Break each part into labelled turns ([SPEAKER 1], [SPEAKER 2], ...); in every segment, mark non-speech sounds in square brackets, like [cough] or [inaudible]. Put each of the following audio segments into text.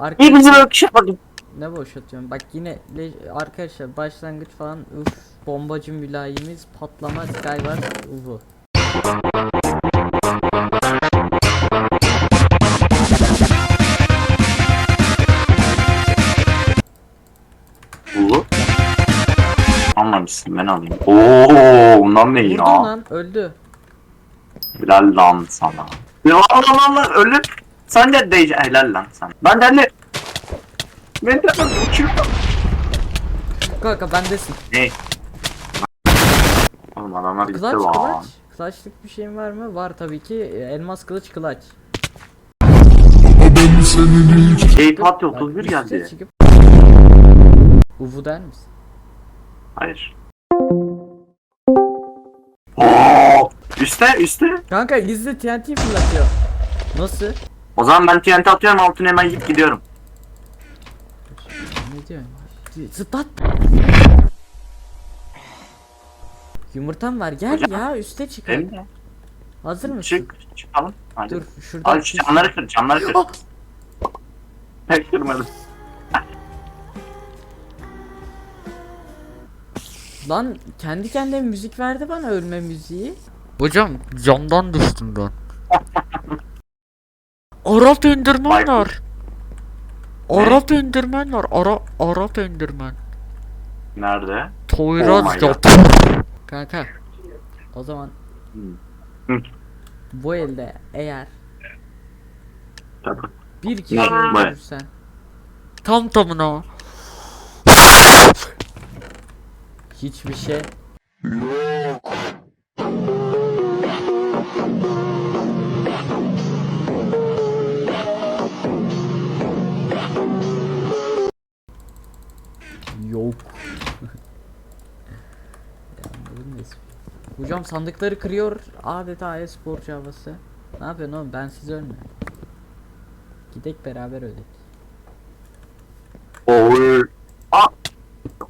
[SPEAKER 1] Arkadaşlar ne boş atıyorum. Bak yine arkadaşlar başlangıç falan uf bombacı mülayimiz patlama Skyward uvu.
[SPEAKER 2] Bulu. Anlamışsın ben alayım. Oo, bundan ne ya?
[SPEAKER 1] lan öldü.
[SPEAKER 2] Helal lan sana. Ya lan lan lan ölüm. Sen de deyce helal lan sana. Ben de helal. Ben de uçuyorum.
[SPEAKER 1] Kanka bendesin.
[SPEAKER 2] Ne? Oğlum adamlar gitti
[SPEAKER 1] Kılaç
[SPEAKER 2] lan.
[SPEAKER 1] kılaç. Kılaçlık bir şeyin var mı? Var tabii ki. E, Elmas kılıç kılaç.
[SPEAKER 2] Şey
[SPEAKER 1] Bak,
[SPEAKER 2] 31
[SPEAKER 1] üste
[SPEAKER 2] geldi.
[SPEAKER 1] çıkıp- Uvu der misin?
[SPEAKER 2] Hayır. Oo! Üste üste.
[SPEAKER 1] Kanka gizli TNT fırlatıyor. Nasıl?
[SPEAKER 2] O zaman ben TNT atıyorum altına hemen gidip gidiyorum.
[SPEAKER 1] Ne diyorsun? Zıplat. Yumurtam var gel
[SPEAKER 2] Hocam.
[SPEAKER 1] ya üste çık.
[SPEAKER 2] Değil mi?
[SPEAKER 1] Hazır mısın?
[SPEAKER 2] Çık çıkalım. Hadi.
[SPEAKER 1] Dur şuradan
[SPEAKER 2] Hadi şu camları kır camları kır.
[SPEAKER 1] Ah!
[SPEAKER 2] Pek kırmadım. [laughs]
[SPEAKER 1] Lan kendi kendine müzik verdi bana ölme müziği. Hocam camdan düştüm ben. [laughs] Arap indirmen var. Arap indirmen var. Ara Arap indirmen.
[SPEAKER 2] Nerede?
[SPEAKER 1] Toyraz
[SPEAKER 2] Oh my
[SPEAKER 1] yap. Kanka. O zaman.
[SPEAKER 2] Hı.
[SPEAKER 1] bu elde eğer
[SPEAKER 2] Tabii.
[SPEAKER 1] bir kişi öldürürsen tam tamına hiçbir şey Hocam sandıkları kırıyor adeta e-sporcu havası. Ne yapıyorsun oğlum ben siz ölme. Gidek beraber öldük.
[SPEAKER 2] Oy.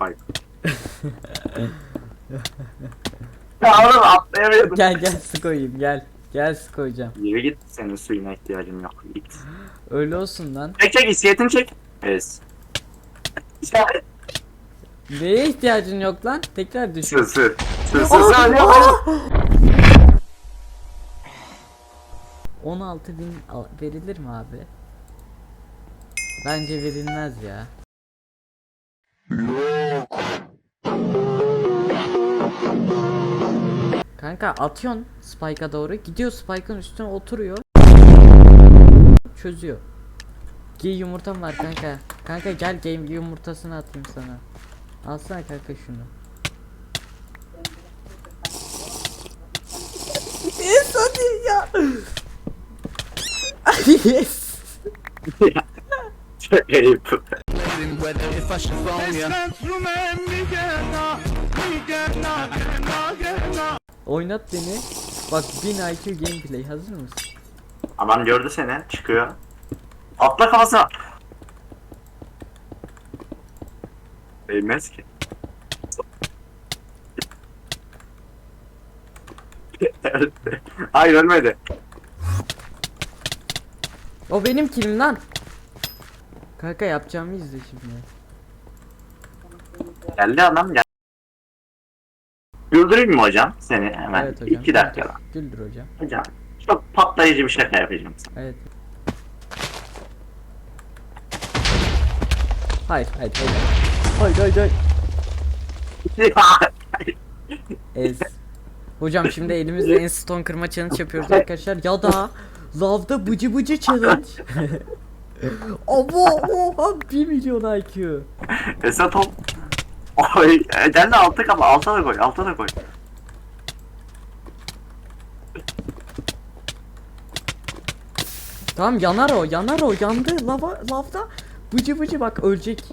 [SPEAKER 2] Ay. [laughs] ya oğlum atlayamıyordum.
[SPEAKER 1] Gel gel su koyayım gel. Gel su koyacağım.
[SPEAKER 2] Yürü git senin suyuna ihtiyacım yok. Git.
[SPEAKER 1] Öyle olsun lan.
[SPEAKER 2] Çek çek iskiyetini çek. Evet.
[SPEAKER 1] Neye ihtiyacın yok lan? Tekrar düşün.
[SPEAKER 2] Sı sı. Sı.
[SPEAKER 1] 16 bin verilir mi abi? Bence verilmez ya. Kanka atıyorsun Spike'a doğru. Gidiyor Spike'ın üstüne oturuyor. Çözüyor. Giy yumurtam var kanka. Kanka gel game yumurtasını atayım sana. Alsana kanka şunu. Yes hadi ya. yes.
[SPEAKER 2] Ayıp.
[SPEAKER 1] Oynat beni. Bak 1000 IQ gameplay hazır mısın?
[SPEAKER 2] Adam gördü seni. Çıkıyor. Atla kafasına. Değmez ki. Hayır ölmedi.
[SPEAKER 1] O benim kilim lan. Kanka yapacağımı izle şimdi.
[SPEAKER 2] Geldi adam gel. Güldüreyim mi hocam seni hemen?
[SPEAKER 1] Evet hocam.
[SPEAKER 2] İki dakika.
[SPEAKER 1] Güldür hocam.
[SPEAKER 2] Hocam çok patlayıcı bir şaka yapacağım sana.
[SPEAKER 1] Evet. Hayır hayır hayır. Hayır hayır hayır. [laughs] Ez. Hocam şimdi elimizle en stone kırma challenge yapıyoruz arkadaşlar. Ya da lavda bıcı bıcı challenge. [laughs] Abo oha 1 milyon IQ.
[SPEAKER 2] Esat ol. Oy, e, geldi altı kapa alta da koy alta da koy.
[SPEAKER 1] Tamam yanar o yanar o yandı lava lavda bıcı bıcı bak ölecek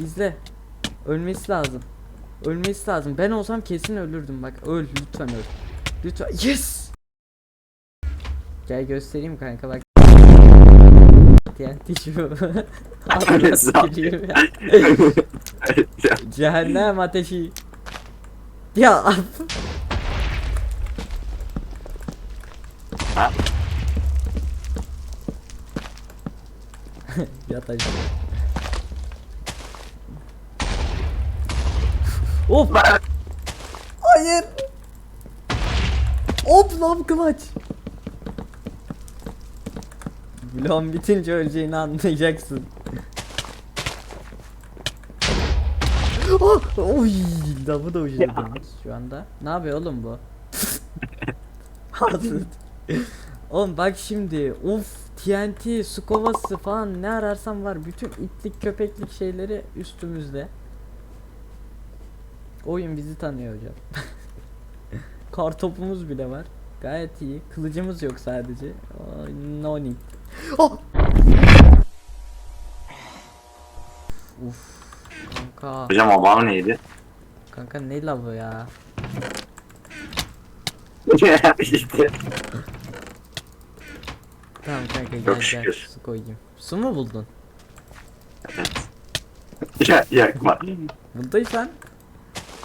[SPEAKER 1] izle ölmesi lazım ölmesi lazım. Ben olsam kesin ölürdüm. Bak öl. Lütfen öl. Lütfen. Yes! Gel göstereyim kanka bak. TNT şu [laughs] cehennem ateşi. Ya.
[SPEAKER 2] Ha? [laughs]
[SPEAKER 1] Yat aşağı. Hop. Hayır. Hop lan kılıç. Bloğun bitince öleceğini anlayacaksın. oh, oy, lafı da uçurdum şu anda. Ne yapıyor oğlum bu? [laughs] Hazır. oğlum bak şimdi of TNT, su kovası falan ne ararsan var. Bütün itlik köpeklik şeyleri üstümüzde. Oyun bizi tanıyor hocam. [laughs] Kar topumuz bile var. Gayet iyi. Kılıcımız yok sadece. No need. Oh! Uf. Kanka.
[SPEAKER 2] Hocam o bana neydi?
[SPEAKER 1] Kanka ne lavı ya? [laughs]
[SPEAKER 2] işte.
[SPEAKER 1] Tamam kanka gel
[SPEAKER 2] Çok
[SPEAKER 1] gel
[SPEAKER 2] şükür.
[SPEAKER 1] su koyayım. Su mu buldun?
[SPEAKER 2] Ya, yakma.
[SPEAKER 1] Bulduysan.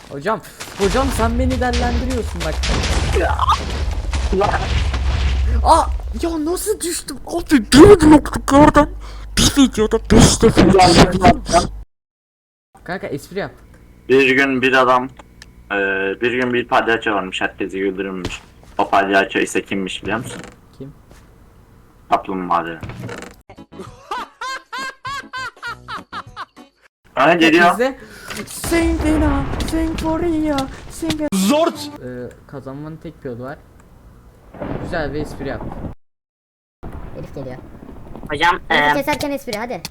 [SPEAKER 1] Hocam, hocam sen beni derlendiriyorsun bak. Aa, ya nasıl düştüm? Abi bir blokluklardan bir videoda 5 defa düşebilirim. Kanka espri yap.
[SPEAKER 2] Bir gün bir adam eee, bir gün bir palyaço varmış herkesi güldürmüş. O palyaço ise kimmiş biliyor musun?
[SPEAKER 1] Kim?
[SPEAKER 2] Kaplumbağaları. Bana geliyor.
[SPEAKER 1] Sing Dina, sing Korea, sing
[SPEAKER 3] Zort!
[SPEAKER 1] Ee, kazanmanın tek bir yolu var. Güzel bir espri yap.
[SPEAKER 4] Elif geliyor.
[SPEAKER 5] Hocam,
[SPEAKER 4] Elif'i
[SPEAKER 5] e,
[SPEAKER 4] keserken espri hadi.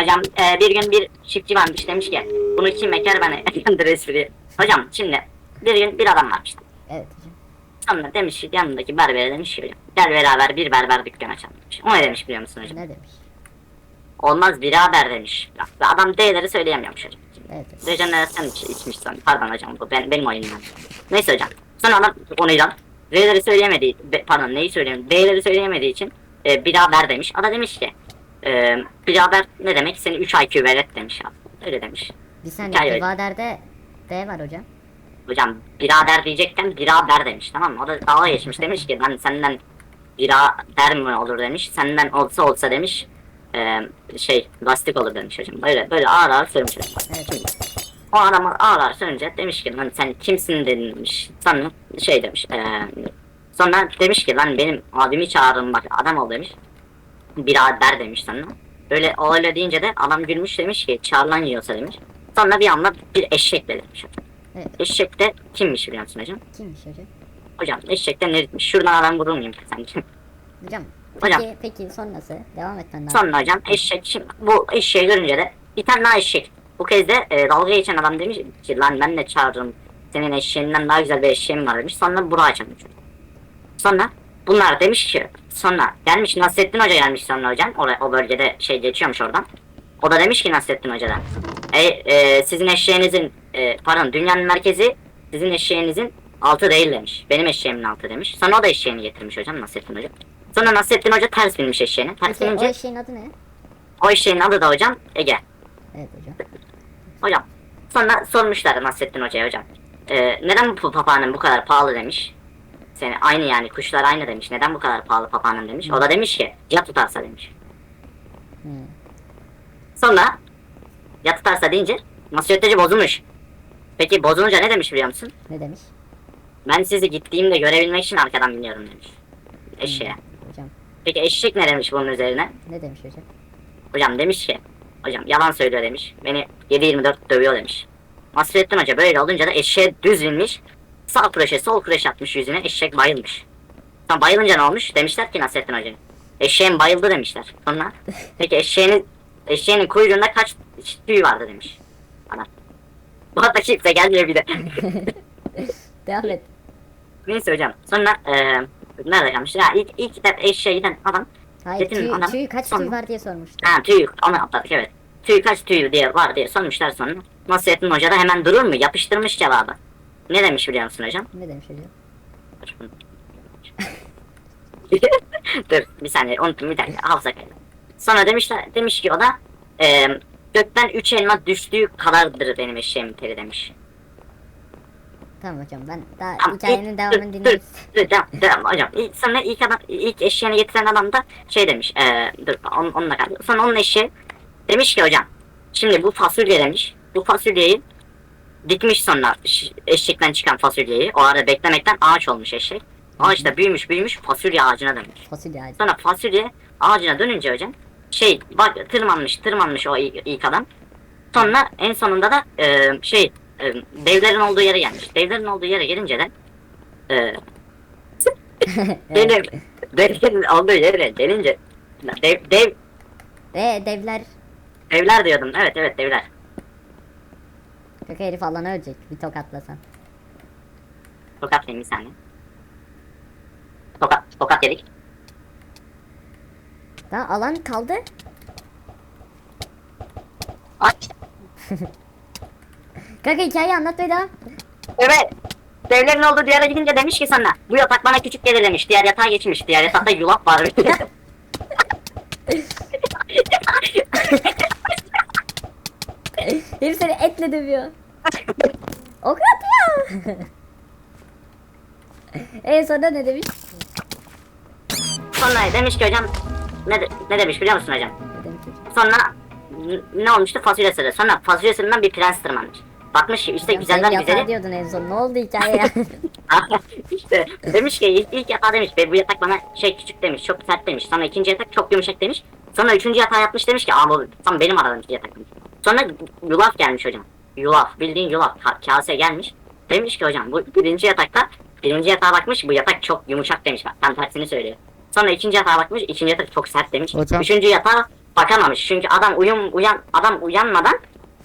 [SPEAKER 5] hocam e, bir gün bir çiftçi varmış demiş ki bunu kim eker bana yandır [laughs] espri. Hocam şimdi bir gün bir adam varmış.
[SPEAKER 4] Evet hocam.
[SPEAKER 5] Sonra demiş ki yanındaki berbere demiş ki hocam gel beraber bir berber dükkanı açalım demiş. O ne demiş biliyor musun hocam?
[SPEAKER 4] Ne demiş?
[SPEAKER 5] Olmaz birader demiş. Ve adam D'leri söyleyemiyormuş hocam.
[SPEAKER 4] Evet hocam.
[SPEAKER 5] Rejenerasyon iç, içmiş sonra. Pardon hocam bu ben, benim oyunum. Neyse hocam. Sonra adam onuyla R'leri söyleyemediği, be- pardon neyi söyleyemedi, D'leri söyleyemediği için e, birader demiş. Ada demiş ki e, birader ne demek? Seni 3 IQ velet demiş abi. Öyle demiş.
[SPEAKER 4] Bir saniye Divader'de D var hocam.
[SPEAKER 5] Hocam birader diyecekken birader demiş tamam mı? O da dalga geçmiş demiş ki ben senden birader mi olur demiş. Senden olsa olsa demiş. E, şey lastik olur demiş hocam. Böyle böyle ağır ağır söylemiş hocam.
[SPEAKER 4] Evet hocam.
[SPEAKER 5] O adam ağır ağır söyleyince demiş ki lan sen kimsin demiş. Sonra şey demiş. eee sonra demiş ki lan benim abimi çağırın bak adam ol demiş. Birader demiş sonra. Böyle o öyle deyince de adam gülmüş demiş ki çağrılan yiyorsa demiş. Sonra bir anda bir eşek belirmiş.
[SPEAKER 4] Evet.
[SPEAKER 5] Eşek de kimmiş biliyor musun hocam?
[SPEAKER 4] Kimmiş hocam?
[SPEAKER 5] Hocam eşek de ne gitmiş? Şuradan adam vurur muyum sanki?
[SPEAKER 4] Hocam.
[SPEAKER 5] Hocam.
[SPEAKER 4] Peki, peki sonrası? Devam etmen lazım.
[SPEAKER 5] Sonra hocam eşek şimdi bu eşeği görünce de bir tane daha eşek. Bu kez de e, dalga geçen adam demiş ki lan ben de çağırırım. Senin eşeğinden daha güzel bir eşeğim var demiş. Sonra Burak'ı açmış. Sonra bunlar demiş ki sonra gelmiş Nasrettin Hoca gelmiş sonra hocam. Oraya, o bölgede şey geçiyormuş oradan. O da demiş ki Nasrettin Hoca'dan. E, e, sizin eşeğinizin e, pardon dünyanın merkezi sizin eşeğinizin altı değil demiş. Benim eşeğimin altı demiş. Sonra o da eşeğini getirmiş hocam Nasrettin Hoca. Sonra Nasrettin Hoca ters binmiş eşeğine. Ters
[SPEAKER 4] Peki o
[SPEAKER 5] binince
[SPEAKER 4] eşeğin adı ne?
[SPEAKER 5] o eşeğin adı da hocam Ege.
[SPEAKER 4] Evet hocam.
[SPEAKER 5] Hocam. Sonra sormuşlar Nasrettin Hoca'ya hocam. Ee, neden bu papağanın bu kadar pahalı demiş. Seni aynı yani kuşlar aynı demiş. Neden bu kadar pahalı papağanın demiş. O da demiş ki ya tutarsa demiş.
[SPEAKER 4] Hı.
[SPEAKER 5] Sonra ya tutarsa deyince Nasrettin Hoca bozulmuş. Peki bozulunca ne demiş biliyor musun?
[SPEAKER 4] Ne demiş?
[SPEAKER 5] Ben sizi gittiğimde görebilmek için arkadan biniyorum demiş. Eşeğe. Peki eşek ne demiş bunun üzerine?
[SPEAKER 4] Ne demiş hocam?
[SPEAKER 5] Hocam demiş ki hocam yalan söylüyor demiş. Beni 7-24 dövüyor demiş. Nasrettin Hoca böyle olunca da eşeğe düz binmiş. Sağ kreşe sol kreşe atmış yüzüne eşek bayılmış. Sonra bayılınca ne olmuş? Demişler ki Nasrettin Hoca'ya. Eşeğin bayıldı demişler. Sonra [laughs] peki eşeğinin eşeğinin kuyruğunda kaç tüy vardı demiş. Adam. Bu arada kimse gelmiyor bir de. [laughs]
[SPEAKER 4] Devam et.
[SPEAKER 5] Neyse hocam. Sonra eee nerede kalmış? Ya ilk, ilk de eşeğe giden adam
[SPEAKER 4] Hayır tüy,
[SPEAKER 5] adam.
[SPEAKER 4] tüy kaç
[SPEAKER 5] Sonra.
[SPEAKER 4] tüy var diye sormuştu.
[SPEAKER 5] Ha tüy onu atladık evet. Tüy kaç tüy diye var diye sormuşlar sonra. Nasrettin Hoca da hemen durur mu? Yapıştırmış cevabı. Ne demiş biliyor musun hocam?
[SPEAKER 4] Ne demiş hocam? [laughs]
[SPEAKER 5] Dur bir saniye unuttum bir dakika hafıza kaydı. Sonra demişler demiş ki o da eee gökten üç elma düştüğü kadardır benim eşeğimin teri demiş.
[SPEAKER 4] Tamam hocam ben daha
[SPEAKER 5] Tamam,
[SPEAKER 4] hikayenin
[SPEAKER 5] ilk-
[SPEAKER 4] devamını
[SPEAKER 5] dur,
[SPEAKER 4] dinlemek
[SPEAKER 5] dur, dur, devam hocam. İlk, sonra ilk adam, ilk eşeğini getiren adam da şey demiş, eee dur on, onunla kaldı. Sonra onun eşeği demiş ki hocam, şimdi bu fasulye demiş, bu fasulyeyi dikmiş sonra eşekten çıkan fasulyeyi, o arada beklemekten ağaç olmuş eşek. Ağaç da büyümüş büyümüş fasulye ağacına dönmüş.
[SPEAKER 4] Fasulye ağacı.
[SPEAKER 5] Sonra fasulye ağacına dönünce hocam şey bak tırmanmış tırmanmış o ilk, ilk adam. Sonra en sonunda da e, şey e, devlerin olduğu yere gelmiş. Devlerin olduğu yere gelince de e, [laughs] benim devlerin olduğu yere gelince dev, dev
[SPEAKER 4] Ve devler
[SPEAKER 5] devler diyordum. Evet evet devler.
[SPEAKER 4] kaka herif alana ölecek bir tokatlasan.
[SPEAKER 5] Tokat yemiş saniye. Tokat, tokat yedik.
[SPEAKER 4] Daha alan kaldı.
[SPEAKER 5] Ay, [laughs]
[SPEAKER 4] Kaka hikayeyi anlatmaya devam.
[SPEAKER 5] evet. Devlerin olduğu yere gidince demiş ki sana bu yatak bana küçük gelir demiş. Diğer yatağa geçmiş. Diğer yatakta yulaf var. [laughs]
[SPEAKER 4] Herif seni etle dövüyor. ok atıyor. e sonra ne demiş?
[SPEAKER 5] Sonra demiş ki hocam ne, de- ne demiş biliyor musun hocam?
[SPEAKER 4] Ne demiş hocam?
[SPEAKER 5] Sonra ne olmuştu fasulye sırrı. Sonra fasulye sırrından bir prens tırmanmış. Bakmış ki işte güzeller
[SPEAKER 4] yatağa
[SPEAKER 5] güzeli.
[SPEAKER 4] diyordun en son. Ne oldu hikaye ya? [laughs]
[SPEAKER 5] işte demiş ki ilk, ilk yatağı demiş ve bu yatak bana şey küçük demiş çok sert demiş. Sonra ikinci yatak çok yumuşak demiş. Sonra üçüncü yatağı yapmış demiş ki aa bu tam benim aradığım yatak demiş. Sonra yulaf gelmiş hocam. Yulaf bildiğin yulaf ka- kase gelmiş. Demiş ki hocam bu birinci yatakta birinci yatağa bakmış bu yatak çok yumuşak demiş. Bak tam tersini söylüyor. Sonra ikinci yatağa bakmış ikinci yatak çok sert demiş.
[SPEAKER 4] Hocam.
[SPEAKER 5] Üçüncü yatağa bakamamış. Çünkü adam uyum uyan adam uyanmadan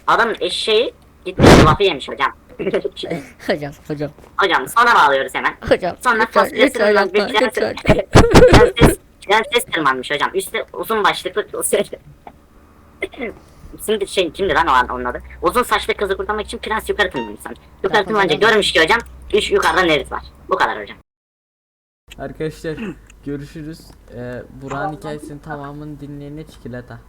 [SPEAKER 5] adamın eşeği gitmiş yulafı yemiş hocam. [laughs]
[SPEAKER 4] hocam hocam.
[SPEAKER 5] hocam sonra bağlıyoruz hemen.
[SPEAKER 4] Hocam.
[SPEAKER 5] Sonra
[SPEAKER 4] lütfen,
[SPEAKER 5] fasulye
[SPEAKER 4] yapma,
[SPEAKER 5] prenses,
[SPEAKER 4] lütfen. [laughs]
[SPEAKER 5] prenses, prenses tırmanmış hocam. Üstte uzun başlıklı [laughs] Şimdi şey kimdi lan o an onun adı? Uzun saçlı kızı kurtarmak için prens yukarı tırmanmış sanırım. Yukarı tırmanınca görmüş ki hocam üç yukarıda Nerit var. Bu kadar hocam.
[SPEAKER 1] Arkadaşlar [clears throat] görüşürüz. Ee, Burak'ın hikayesinin tamamını dinleyene çikolata.